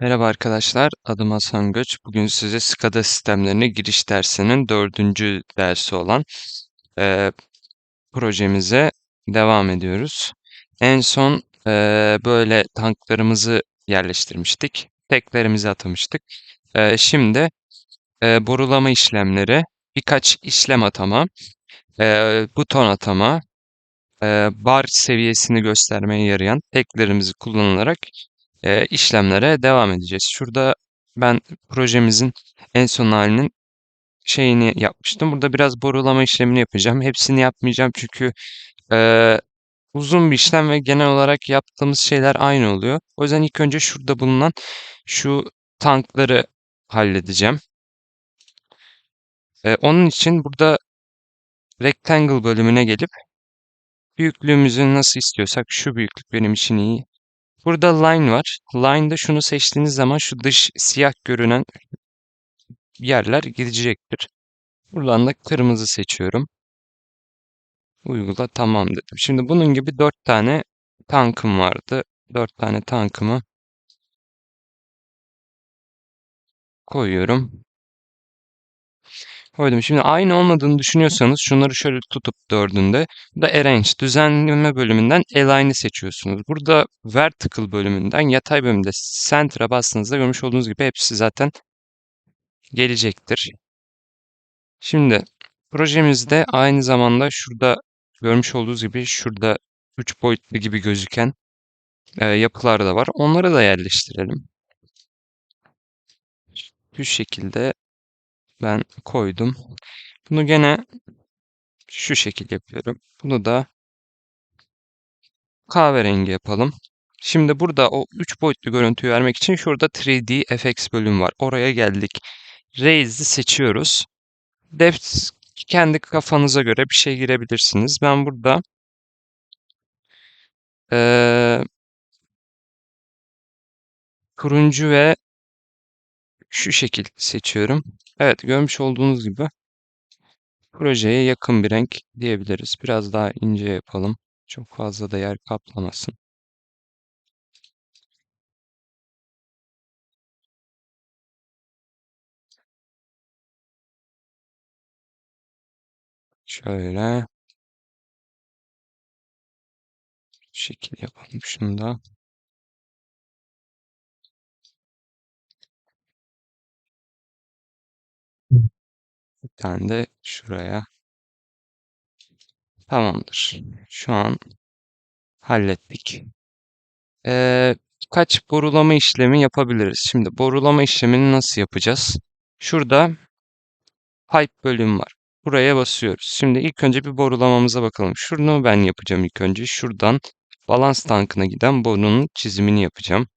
Merhaba arkadaşlar, adım Hasan Göç. Bugün size SCADA sistemlerine giriş dersinin dördüncü dersi olan eee, projemize devam ediyoruz. En son eee, böyle tanklarımızı yerleştirmiştik. Teklerimizi atamıştık. Eee, şimdi eee, borulama işlemleri, birkaç işlem atama, eee, buton atama, eee, bar seviyesini göstermeye yarayan teklerimizi kullanılarak eee, işlemlere devam edeceğiz. Şurada ben projemizin en son halinin şeyini yapmıştım. Burada biraz borulama işlemini yapacağım. Hepsini yapmayacağım çünkü eee, uzun bir işlem ve genel olarak yaptığımız şeyler aynı oluyor. O yüzden ilk önce şurada bulunan şu tankları halledeceğim. Eee, onun için burada Rectangle bölümüne gelip büyüklüğümüzü nasıl istiyorsak şu büyüklük benim için iyi. Burada line var. Line'da şunu seçtiğiniz zaman şu dış siyah görünen yerler gidecektir. Buradan da kırmızı seçiyorum. Uygula tamam dedim. Şimdi bunun gibi dört tane tankım vardı. Dört tane tankımı koyuyorum. Koydum. Şimdi aynı olmadığını düşünüyorsanız şunları şöyle tutup dördünde. Da Arrange düzenleme bölümünden Align'i seçiyorsunuz. Burada Vertical bölümünden yatay bölümde Center'a bastığınızda görmüş olduğunuz gibi hepsi zaten gelecektir. Şimdi projemizde aynı zamanda şurada görmüş olduğunuz gibi şurada 3 boyutlu gibi gözüken e, yapılar da var. Onları da yerleştirelim. Şu şekilde ben koydum. Bunu gene şu şekil yapıyorum. Bunu da kahverengi yapalım. Şimdi burada o 3 boyutlu görüntüyü vermek için şurada 3D FX bölüm var. Oraya geldik. Raise'i seçiyoruz. Depth kendi kafanıza göre bir şey girebilirsiniz. Ben burada ee, turuncu ve şu şekil seçiyorum. Evet görmüş olduğunuz gibi projeye yakın bir renk diyebiliriz. Biraz daha ince yapalım. Çok fazla da yer kaplamasın. Şöyle. Şekil yapalım şunu da. Bir tane de şuraya. Tamamdır. Şu an hallettik. Ee, kaç borulama işlemi yapabiliriz? Şimdi borulama işlemini nasıl yapacağız? Şurada pipe bölüm var. Buraya basıyoruz. Şimdi ilk önce bir borulamamıza bakalım. Şunu ben yapacağım ilk önce. Şuradan balans tankına giden borunun çizimini yapacağım.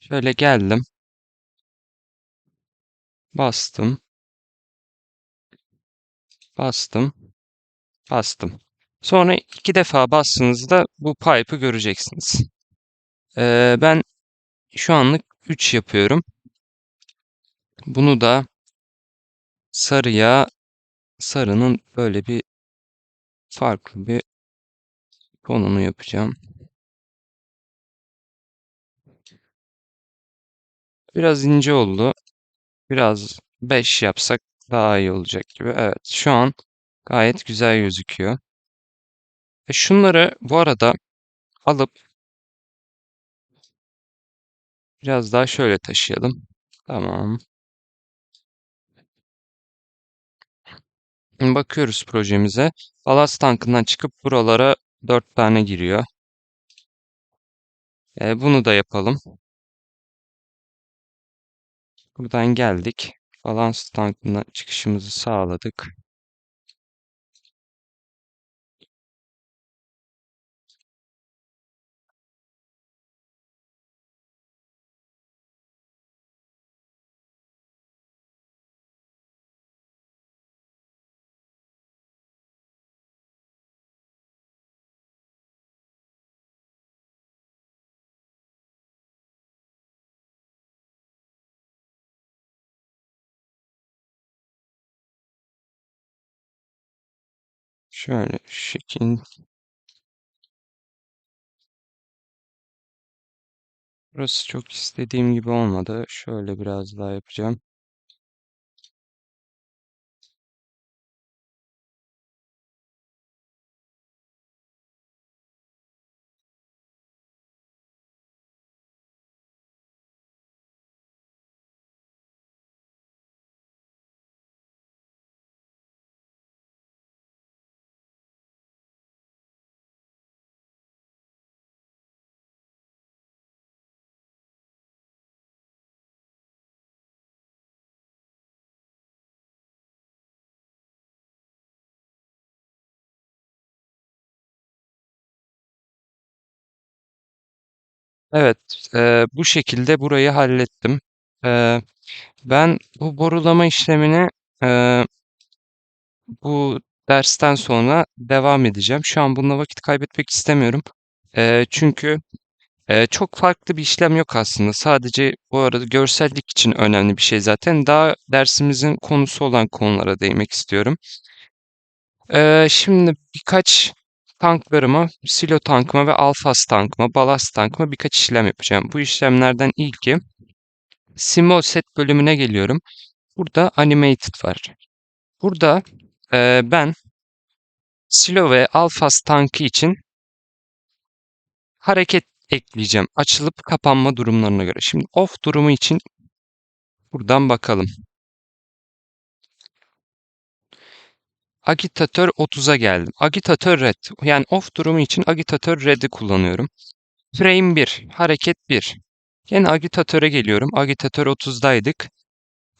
Şöyle geldim. Bastım. Bastım. Bastım. Sonra iki defa bastığınızda bu pipe'ı göreceksiniz. Ee, ben şu anlık 3 yapıyorum. Bunu da sarıya sarının böyle bir farklı bir tonunu yapacağım. Biraz ince oldu. Biraz 5 yapsak daha iyi olacak gibi. Evet şu an gayet güzel gözüküyor. E şunları bu arada alıp biraz daha şöyle taşıyalım. Tamam. Bakıyoruz projemize. Balast tankından çıkıp buralara 4 tane giriyor. E, bunu da yapalım. Buradan geldik. Balans tankına çıkışımızı sağladık. Şöyle şekil. Burası çok istediğim gibi olmadı. Şöyle biraz daha yapacağım. Evet, eee, bu şekilde burayı hallettim. Eee, ben bu borulama işlemini eee, bu dersten sonra devam edeceğim. Şu an bununla vakit kaybetmek istemiyorum. Eee, çünkü eee, çok farklı bir işlem yok aslında. Sadece bu arada görsellik için önemli bir şey zaten. Daha dersimizin konusu olan konulara değinmek istiyorum. Eee, şimdi birkaç tanklarıma, silo tankıma ve alfas tankıma, balast tankıma birkaç işlem yapacağım. Bu işlemlerden ilki Symbol set bölümüne geliyorum. Burada animated var. Burada eee, ben silo ve alfas tankı için hareket ekleyeceğim. Açılıp kapanma durumlarına göre. Şimdi off durumu için buradan bakalım. Agitatör 30'a geldim. Agitatör red. Yani off durumu için agitatör red'i kullanıyorum. Frame 1. Hareket 1. Yine agitatöre geliyorum. Agitatör 30'daydık.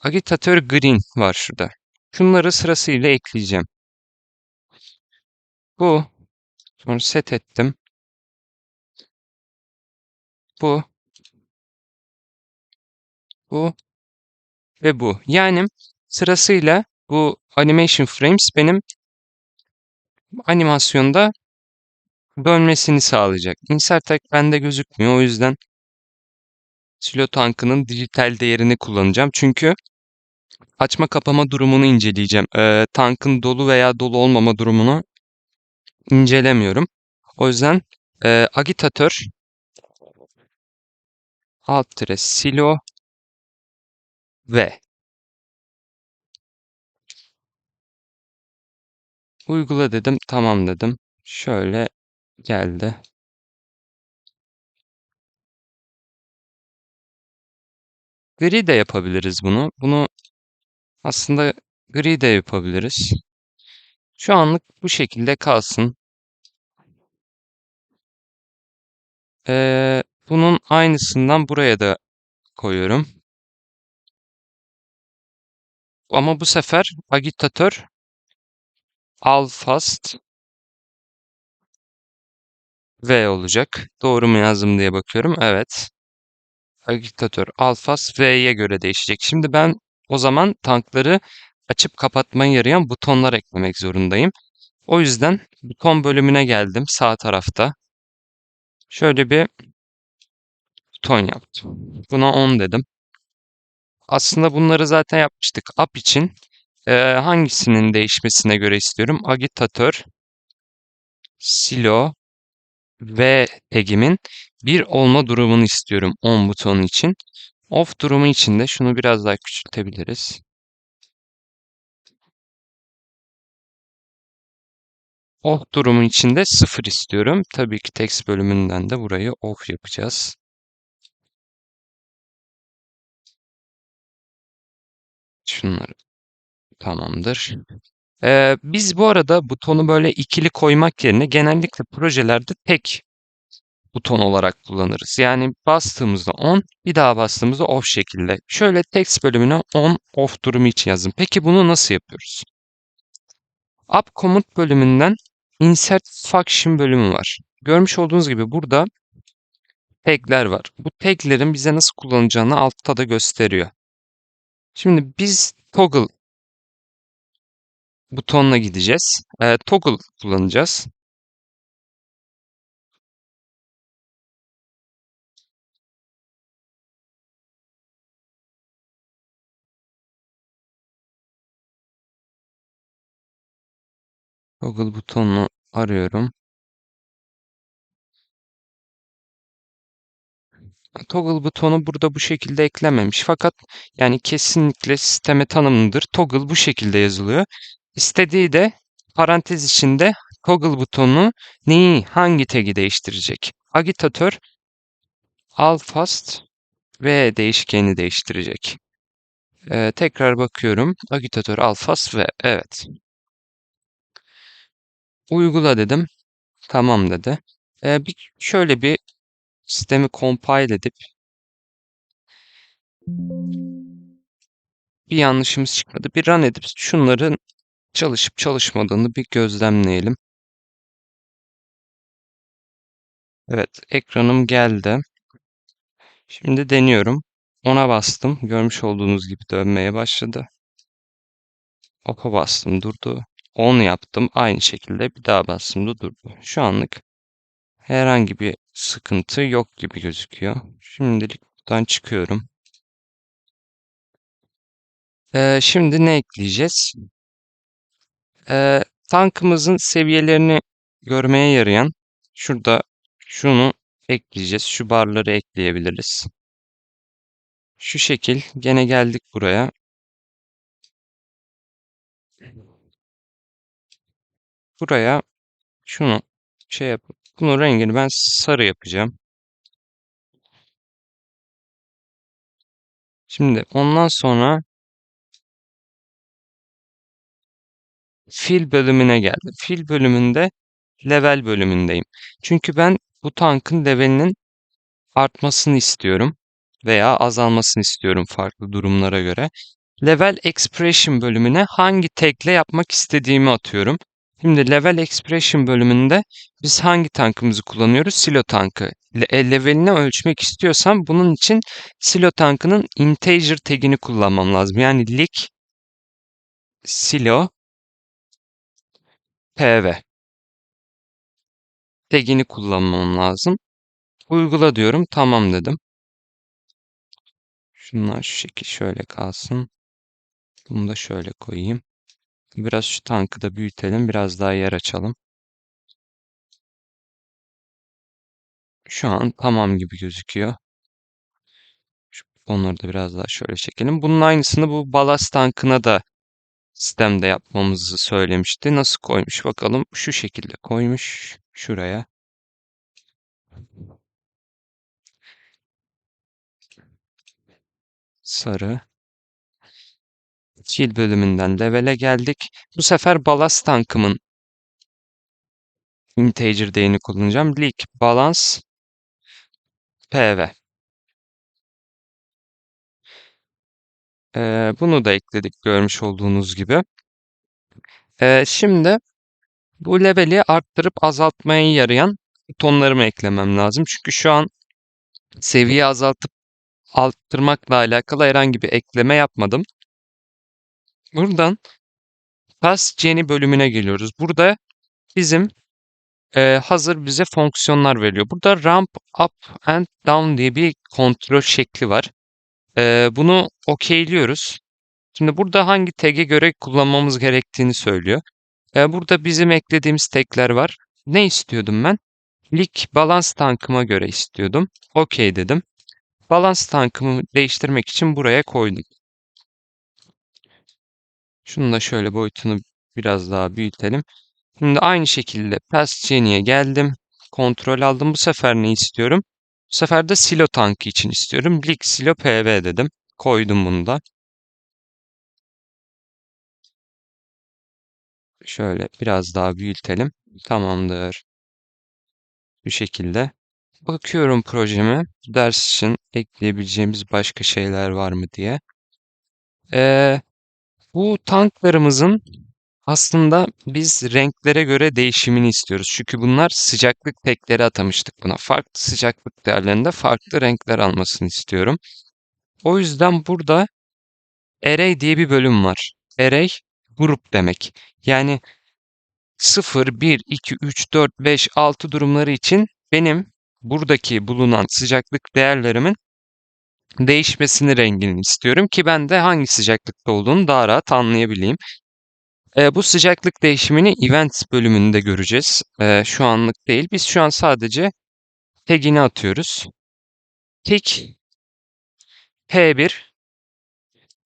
Agitatör green var şurada. Şunları sırasıyla ekleyeceğim. Bu. Sonra set ettim. Bu. Bu. Ve bu. Yani sırasıyla bu animation frames benim animasyonda dönmesini sağlayacak. Insert tag bende gözükmüyor. O yüzden silo tankının dijital değerini kullanacağım. Çünkü açma kapama durumunu inceleyeceğim. Ee, tankın dolu veya dolu olmama durumunu incelemiyorum. O yüzden e, agitatör alt tire silo ve uygula dedim. Tamam dedim. Şöyle geldi. Gri de yapabiliriz bunu. Bunu aslında gri de yapabiliriz. Şu anlık bu şekilde kalsın. Ee, bunun aynısından buraya da koyuyorum. Ama bu sefer agitatör alfast V olacak. Doğru mu yazdım diye bakıyorum. Evet. Agitatör alfast V'ye göre değişecek. Şimdi ben o zaman tankları açıp kapatmaya yarayan butonlar eklemek zorundayım. O yüzden buton bölümüne geldim sağ tarafta. Şöyle bir buton yaptım. Buna 10 dedim. Aslında bunları zaten yapmıştık. Up için e, hangisinin değişmesine göre istiyorum? Agitatör, silo ve tagimin bir olma durumunu istiyorum 10 butonu için. Off durumu için de şunu biraz daha küçültebiliriz. Off durumu için de 0 istiyorum. Tabii ki text bölümünden de burayı off yapacağız. Şunları tamamdır. Ee, biz bu arada butonu böyle ikili koymak yerine genellikle projelerde tek buton olarak kullanırız. Yani bastığımızda on, bir daha bastığımızda off şekilde. Şöyle text bölümüne on, off durumu için yazın. Peki bunu nasıl yapıyoruz? Up komut bölümünden insert function bölümü var. Görmüş olduğunuz gibi burada tagler var. Bu taglerin bize nasıl kullanacağını altta da gösteriyor. Şimdi biz toggle butonuna gideceğiz. E, toggle kullanacağız. Toggle butonunu arıyorum. Toggle butonu burada bu şekilde eklememiş. Fakat yani kesinlikle sisteme tanımlıdır. Toggle bu şekilde yazılıyor. İstediği de parantez içinde toggle butonu neyi, hangi tag'i değiştirecek? Agitatör alfast v değişkeni değiştirecek. Ee, tekrar bakıyorum. Agitatör alfast v. Evet. Uygula dedim. Tamam dedi. Ee, bir, şöyle bir sistemi compile edip bir yanlışımız çıkmadı. Bir run edip şunların çalışıp çalışmadığını bir gözlemleyelim. Evet, ekranım geldi. Şimdi deniyorum. Ona bastım. Görmüş olduğunuz gibi dönmeye başladı. Opa bastım durdu. 10 yaptım. Aynı şekilde bir daha bastım da durdu. Şu anlık herhangi bir sıkıntı yok gibi gözüküyor. Şimdilik buradan çıkıyorum. Ee, şimdi ne ekleyeceğiz? Ee, tankımızın seviyelerini görmeye yarayan şurada şunu ekleyeceğiz. Şu barları ekleyebiliriz. Şu şekil gene geldik buraya. Buraya şunu şey yapıp bunun rengini ben sarı yapacağım. Şimdi ondan sonra fil bölümüne geldim. Fil bölümünde level bölümündeyim. Çünkü ben bu tankın levelinin artmasını istiyorum veya azalmasını istiyorum farklı durumlara göre. Level Expression bölümüne hangi tagle yapmak istediğimi atıyorum. Şimdi Level Expression bölümünde biz hangi tankımızı kullanıyoruz? Silo tankı. Le e, levelini ölçmek istiyorsam bunun için Silo tankının integer tagini kullanmam lazım. Yani lik silo pv tagini kullanmam lazım. Uygula diyorum. Tamam dedim. Şunlar şu şekil şöyle kalsın. Bunu da şöyle koyayım. Biraz şu tankı da büyütelim. Biraz daha yer açalım. Şu an tamam gibi gözüküyor. Şu, onları da biraz daha şöyle çekelim. Bunun aynısını bu balast tankına da sistemde yapmamızı söylemişti. Nasıl koymuş bakalım. Şu şekilde koymuş. Şuraya. Sarı. Fil bölümünden levele geldik. Bu sefer balast tankımın integer değerini kullanacağım. Leak balance PV. Bunu da ekledik görmüş olduğunuz gibi. Şimdi bu leveli arttırıp azaltmaya yarayan butonlarımı eklemem lazım. Çünkü şu an seviye azaltıp arttırmakla alakalı herhangi bir ekleme yapmadım. Buradan Task Geni bölümüne geliyoruz. Burada bizim hazır bize fonksiyonlar veriyor. Burada ramp up and down diye bir kontrol şekli var. E, bunu okeyliyoruz. Şimdi burada hangi tag'e göre kullanmamız gerektiğini söylüyor. E, burada bizim eklediğimiz tag'ler var. Ne istiyordum ben? Lik balans tankıma göre istiyordum. Okey dedim. Balans tankımı değiştirmek için buraya koydum. Şunu da şöyle boyutunu biraz daha büyütelim. Şimdi aynı şekilde Genie'ye geldim. Kontrol aldım. Bu sefer ne istiyorum? Bu sefer de silo tankı için istiyorum. Lik silo PV dedim. Koydum bunu da. Şöyle biraz daha büyütelim. Tamamdır. Bu şekilde. Bakıyorum projeme. Ders için ekleyebileceğimiz başka şeyler var mı diye. Ee, bu tanklarımızın aslında biz renklere göre değişimini istiyoruz. Çünkü bunlar sıcaklık tekleri atamıştık buna. Farklı sıcaklık değerlerinde farklı renkler almasını istiyorum. O yüzden burada array diye bir bölüm var. Array grup demek. Yani 0, 1, 2, 3, 4, 5, 6 durumları için benim buradaki bulunan sıcaklık değerlerimin değişmesini rengini istiyorum ki ben de hangi sıcaklıkta olduğunu daha rahat anlayabileyim. E, bu sıcaklık değişimini event bölümünde göreceğiz. E, şu anlık değil. Biz şu an sadece tagini atıyoruz. Tik P1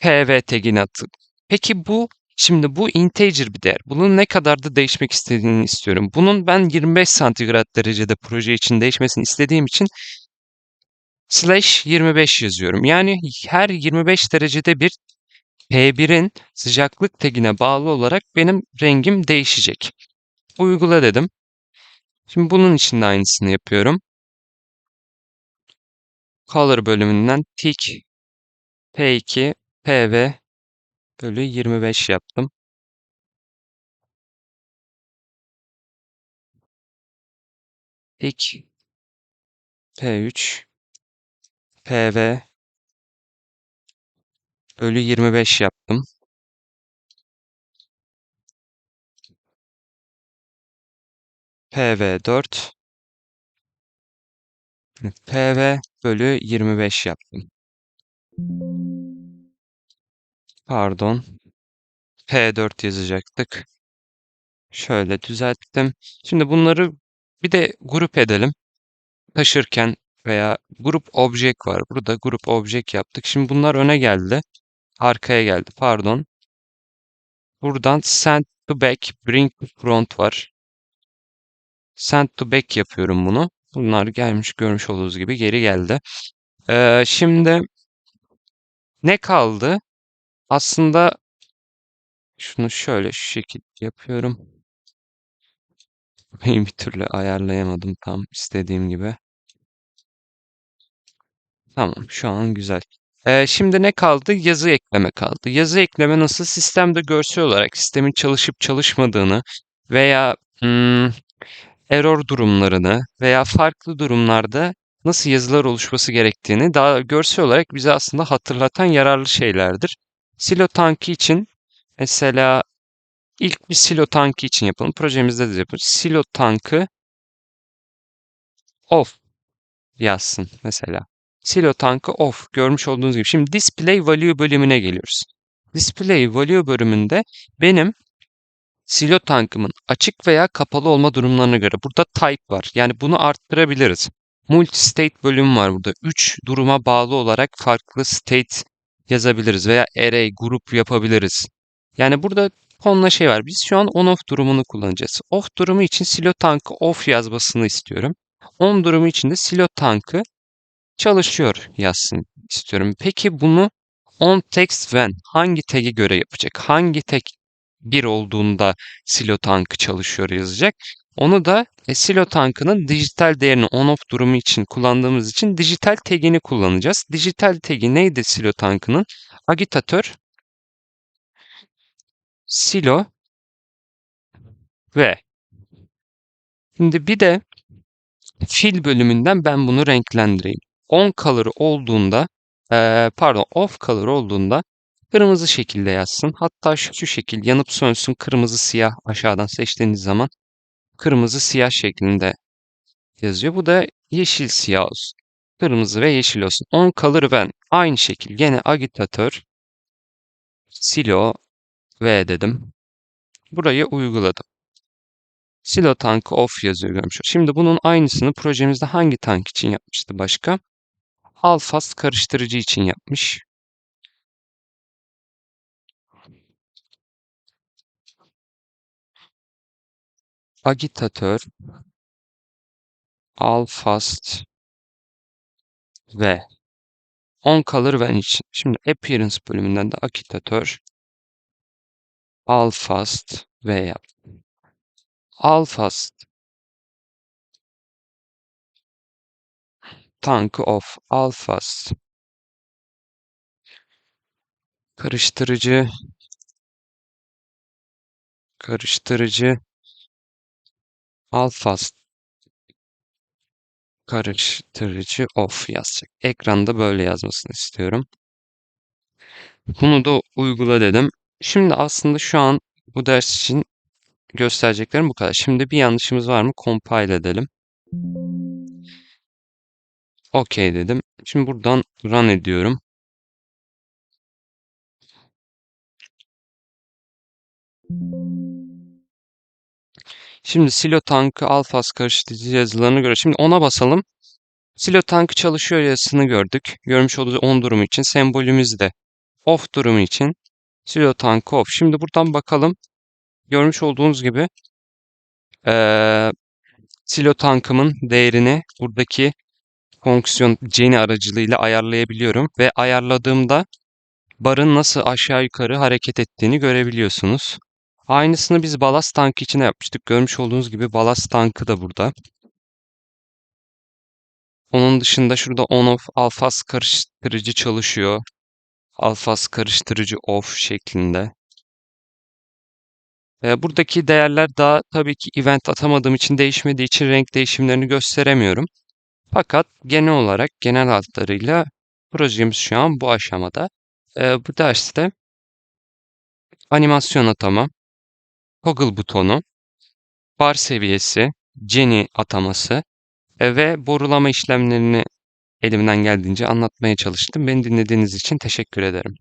PV tagini attık. Peki bu şimdi bu integer bir değer. Bunun ne kadar da değişmek istediğini istiyorum. Bunun ben 25 santigrat derecede proje için değişmesini istediğim için slash 25 yazıyorum. Yani her 25 derecede bir P1'in sıcaklık tagine bağlı olarak benim rengim değişecek. Uygula dedim. Şimdi bunun için de aynısını yapıyorum. Color bölümünden tik P2 PV bölü 25 yaptım. Tik P3 PV bölü 25 yaptım. PV4 PV bölü 25 yaptım. Pardon. P4 yazacaktık. Şöyle düzelttim. Şimdi bunları bir de grup edelim. Taşırken veya grup object var. Burada grup object yaptık. Şimdi bunlar öne geldi. Arkaya geldi. Pardon. Buradan send to back, bring to front var. Send to back yapıyorum bunu. Bunlar gelmiş görmüş olduğunuz gibi geri geldi. Ee, şimdi ne kaldı? Aslında şunu şöyle şu şekilde yapıyorum. bir türlü ayarlayamadım tam istediğim gibi. Tamam şu an güzel. Ee, şimdi ne kaldı? Yazı ekleme kaldı. Yazı ekleme nasıl? Sistemde görsel olarak sistemin çalışıp çalışmadığını veya hmm, error durumlarını veya farklı durumlarda nasıl yazılar oluşması gerektiğini daha görsel olarak bize aslında hatırlatan yararlı şeylerdir. Silo tankı için mesela ilk bir silo tankı için yapalım. Projemizde de yapıyoruz. Silo tankı off yazsın mesela. Silo tankı off görmüş olduğunuz gibi. Şimdi display value bölümüne geliyoruz. Display value bölümünde benim silo tankımın açık veya kapalı olma durumlarına göre burada type var. Yani bunu arttırabiliriz. Multi-state bölüm var burada. 3 duruma bağlı olarak farklı state yazabiliriz veya array, grup yapabiliriz. Yani burada tonla şey var. Biz şu an on-off durumunu kullanacağız. Off durumu için silo tankı off yazmasını istiyorum. On durumu için de silo tankı çalışıyor yazsın istiyorum. Peki bunu on text when hangi tag'e göre yapacak? Hangi tag bir olduğunda silo tankı çalışıyor yazacak? Onu da e, silo tankının dijital değerini on-off durumu için kullandığımız için dijital tagini kullanacağız. Dijital tagi neydi silo tankının? Agitatör silo ve şimdi bir de fil bölümünden ben bunu renklendireyim. On color olduğunda ee, pardon off color olduğunda kırmızı şekilde yazsın. Hatta şu, şu şekil yanıp sönsün kırmızı siyah aşağıdan seçtiğiniz zaman kırmızı siyah şeklinde yazıyor. Bu da yeşil siyah olsun. Kırmızı ve yeşil olsun. On color ben aynı şekil gene agitatör silo V dedim. Burayı uyguladım. Silo tankı off yazıyor görmüş. Şimdi bunun aynısını projemizde hangi tank için yapmıştı başka? Alfast karıştırıcı için yapmış. Agitatör Alfast ve on color ve için. Şimdi appearance bölümünden de agitatör Alfast ve yap. Alfast tankı off Alfast karıştırıcı karıştırıcı Alfast karıştırıcı off yazacak. Ekranda böyle yazmasını istiyorum. Bunu da uygula dedim. Şimdi aslında şu an bu ders için göstereceklerim bu kadar. Şimdi bir yanlışımız var mı? Compile edelim. OK dedim. Şimdi buradan run ediyorum. Şimdi silo tankı alfas karıştırıcı yazılarına göre. Şimdi ona basalım. Silo tankı çalışıyor yazısını gördük. Görmüş olduğunuz on durumu için sembolümüz de off durumu için silo tankı off. Şimdi buradan bakalım. Görmüş olduğunuz gibi eee silo tankımın değerini buradaki fonksiyon Genie aracılığıyla ayarlayabiliyorum ve ayarladığımda barın nasıl aşağı yukarı hareket ettiğini görebiliyorsunuz. Aynısını biz balast tankı için yapmıştık. Görmüş olduğunuz gibi balast tankı da burada. Onun dışında şurada on off alfaz karıştırıcı çalışıyor. Alfaz karıştırıcı off şeklinde. Ee, buradaki değerler daha tabii ki event atamadığım için değişmediği için renk değişimlerini gösteremiyorum. Fakat genel olarak genel hatlarıyla projemiz şu an bu aşamada. Ee, bu derste animasyon atama, toggle butonu, bar seviyesi, Genie ataması e, ve borulama işlemlerini elimden geldiğince anlatmaya çalıştım. Beni dinlediğiniz için teşekkür ederim.